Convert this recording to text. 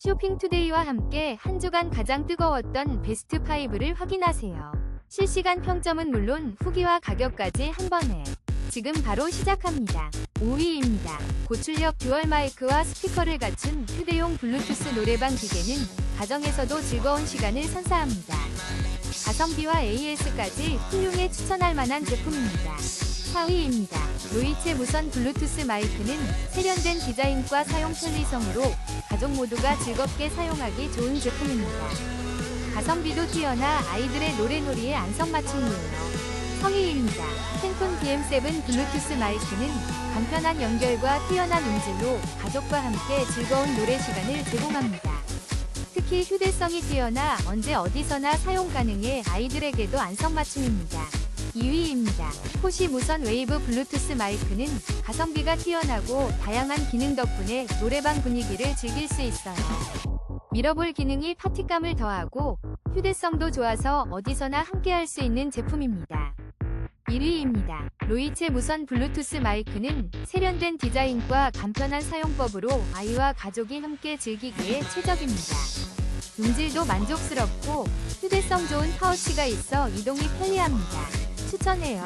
쇼핑투데이와 함께 한 주간 가장 뜨거웠던 베스트 5를 확인하세요. 실시간 평점은 물론 후기와 가격까지 한 번에 지금 바로 시작합니다. 5위입니다. 고출력 듀얼 마이크와 스피커를 갖춘 휴대용 블루투스 노래방 기계는 가정에서도 즐거운 시간을 선사합니다. 가성비와 AS까지 훌륭해 추천할 만한 제품입니다. 4위입니다. 로이체 무선 블루투스 마이크는 세련된 디자인과 사용 편리성으로 가족 모두가 즐겁게 사용하기 좋은 제품입니다. 가성비도 뛰어나 아이들의 노래놀이에 안성맞춤이에요. 성의입니다. 팬폰 BM7 블루투스 마이크는 간편한 연결과 뛰어난 음질로 가족과 함께 즐거운 노래 시간을 제공합니다. 특히 휴대성이 뛰어나 언제 어디서나 사용 가능해 아이들에게도 안성맞춤입니다. 2위입니다. 포시 무선 웨이브 블루투스 마이크는 가성비가 뛰어나고 다양한 기능 덕분에 노래방 분위기를 즐길 수 있어요. 밀어볼 기능이 파티감을 더하고 휴대성도 좋아서 어디서나 함께 할 수 있는 제품입니다. 1위입니다. 로이체 무선 블루투스 마이크는 세련된 디자인과 간편한 사용법으로 아이와 가족이 함께 즐기기에 최적입니다. 음질도 만족스럽고 휴대성 좋은 파우치가 있어 이동이 편리합니다. 추천해요.